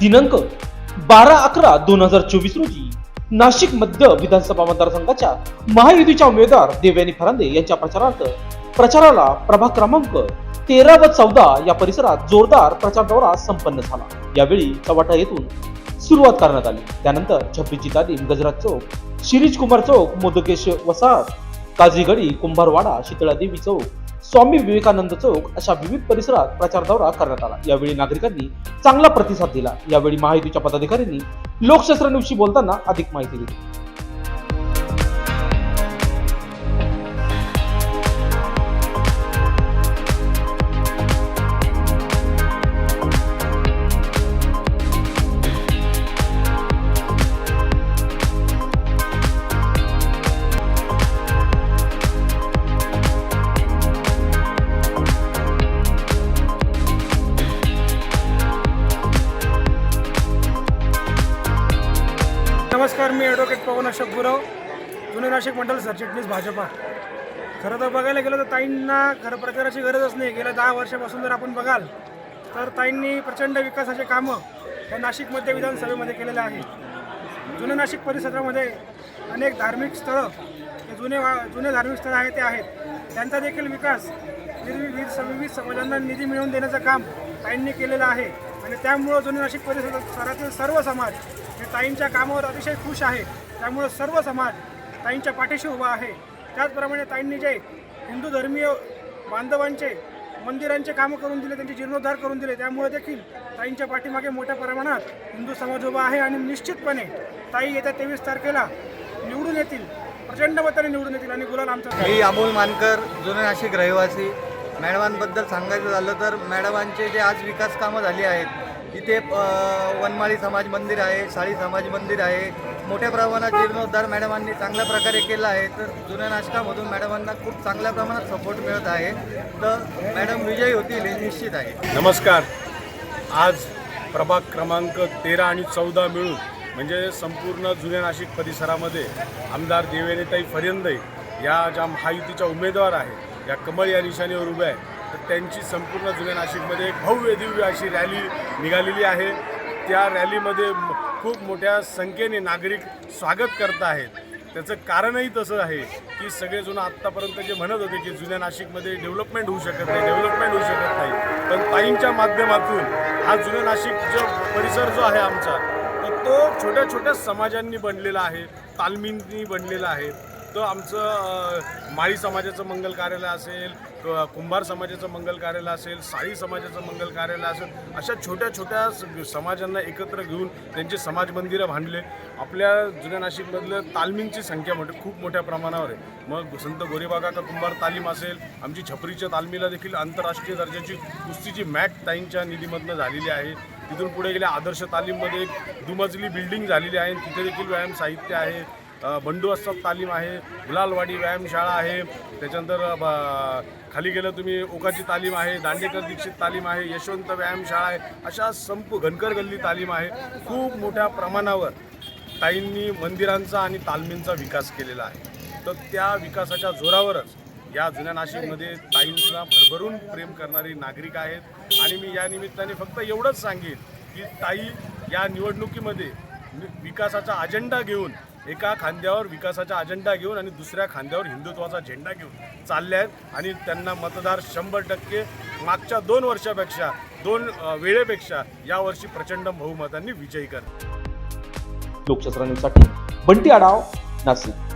दिनांक बारा अकरा दोन हजार चोवीस रोजी नाशिक मध्य विधानसभा मतदारसंघाच्या महायुतीच्या उमेदवार देवयानी फरांदे यांच्या प्रचारार्थ प्रचाराला प्रभाग क्रमांक तेरा व चौदा या परिसरात जोरदार प्रचार दौरा संपन्न झाला. यावेळी चव्हाटा येथून सुरुवात करण्यात आली. त्यानंतर छब्बीसची तालीम गजराज चौक शिरीज कुमार चौक मोदकेश वसाहत काजीगडी कुंभारवाडा शीतळा देवी चौक स्वामी विवेकानंद चौक अशा विविध परिसरात प्रचार दौरा करण्यात आला. यावेळी नागरिकांनी चांगला प्रतिसाद दिला. यावेळी महायुतीच्या पदाधिकाऱ्यांनी लोकशास्त्र बोलताना अधिक माहिती दिली. मी ॲडव्होकेट पवन अशोक गुरव जुने नाशिक मंडल सरचिटणीस भाजपा. खरं तर बघायला गेलं तर ताईंना खरं प्रचाराची गरजच नाही. गेल्या दहा वर्षापासून जर आपण बघाल तर ताईंनी प्रचंड विकासाचे कामं या नाशिकमध्ये विधानसभेमध्ये केलेले आहे. जुने नाशिक परिसरामध्ये अनेक धार्मिक स्थळं हे जुने वा जुने धार्मिक स्थळं आहेत ते आहेत. त्यांचा देखील विकास विविध विविध समाजांना निधी मिळवून देण्याचं काम ताईंनी केलेलं आहे. आणि त्यामुळं जुने नाशिक परिसरातील सर्व समाज ताईंच्या कामावर अतिशय खुश आहे. त्यामुळं सर्व समाज ताईंच्या पाठीशी उभा आहे. त्याचप्रमाणे ताईंनी जे हिंदू धर्मीय बांधवांचे मंदिरांचे कामं करून दिले त्यांचे जीर्णोद्धार करून दिले त्यामुळे देखील ताईंच्या पाठीमागे मोठ्या प्रमाणात हिंदू समाज उभा आहे आणि निश्चितपणे ताई येत्या तेवीस तारखेला निवडून येतील प्रचंड मताने निवडून येतील आणि गुलाल आमचा मी अमोल मानकर जुने नाशिक रहिवासी. मॅडमांबद्दल सांगायचं झालं तर मॅडमांचे जे आज विकास कामं झाली आहेत इथे वनमाळी समाज मंदिर आहे साळी समाज मंदिर आहे. मोठ्या प्रमाणात जीर्णोद्धार मॅडमांनी चांगल्या प्रकारे केला आहे. तर जुन्या नाशकामधून मॅडमांना खूप चांगल्या प्रमाणात सपोर्ट मिळत आहे. तर मॅडम विजयी होतील हे निश्चित आहे. नमस्कार. आज प्रभाग क्रमांक तेरा आणि चौदा मिळून म्हणजे संपूर्ण जुन्या नाशिक परिसरामध्ये आमदार देवेनीताई फरिंदे या ज्या महायुतीच्या उमेदवार आहेत या कमळ या निशाणीवर उभ्या आहेत. तर त्यांची संपूर्ण जुन्या नाशिकमध्ये एक भव्य दिव्य अशी रॅली निघालेली आहे. त्या रॅलीमध्ये खूप मोठ्या संख्येने नागरिक स्वागत करत आहेत. त्याचं कारणही तसं आहे की सगळेजण आत्तापर्यंत जे म्हणत होते की जुन्या नाशिकमध्ये डेव्हलपमेंट होऊ शकत नाही डेव्हलपमेंट होऊ शकत नाही. पण ताईंच्या माध्यमातून हा जुन्या नाशिक जो परिसर जो आहे आमचा तर तो छोट्या छोट्या समाजांनी बनलेला आहे तालमींनी बनलेला आहे. तर आमचं माळी समाजाचं मंगल कार्यालय असेल कुंभार समाजाचं मंगल कार्यालय असेल साळी समाजाचं मंगल कार्यालय असेल अशा छोट्या छोट्या स- समाजांना एकत्र घेऊन त्यांचे समाज मंदिरं बांधले. आपल्या जुन्या नाशिकमधलं तालमींची संख्या मोठी खूप मोठ्या प्रमाणावर आहे. मग संत गोरेबागा का कुंभार तालीम असेल आमची छपरीच्या तालमीला देखील आंतरराष्ट्रीय दर्जाची कुस्तीची मॅट ताईंच्या निधीमधनं झालेली आहे. तिथून पुढे गेल्या आदर्श तालीममध्ये एक दुमजली बिल्डिंग झालेली आहे. तिथे देखील व्यायाम साहित्य आहे. बंडू असतात तालीम आहे गुलालवाडी व्यायामशाळा आहे त्याच्यानंतर खाली गेलं तुम्ही ओकाची तालीम आहे दांडेकर दीक्षित तालीम आहे यशवंत व्यायामशाळा आहे अशा संप घनकर गल्ली तालीम आहे. खूप मोठ्या प्रमाणावर ताईंनी मंदिरांचा आणि तालमींचा विकास केलेला आहे. तर त्या विकासाच्या जोरावरच या जुन्या नाशिकमध्ये ताईंना भरभरून प्रेम करणारे नागरिक आहेत. आणि मी या निमित्ताने फक्त एवढंच सांगेन की ताई या निवडणुकीमध्ये विकासाचा अजेंडा घेऊन एका खांद्यावर विकासाचा अजेंडा घेऊन आणि दुसऱ्या खांद्यावर हिंदुत्वाचा झेंडा घेऊन चालले आहेत. आणि त्यांना मतदार शंभर टक्के मागच्या दोन वर्षापेक्षा दोन वेळेपेक्षा यावर्षी प्रचंड बहुमतांनी विजयी करतील. लोकशास्त्रांसाठी बंटी आढाव नाशिक.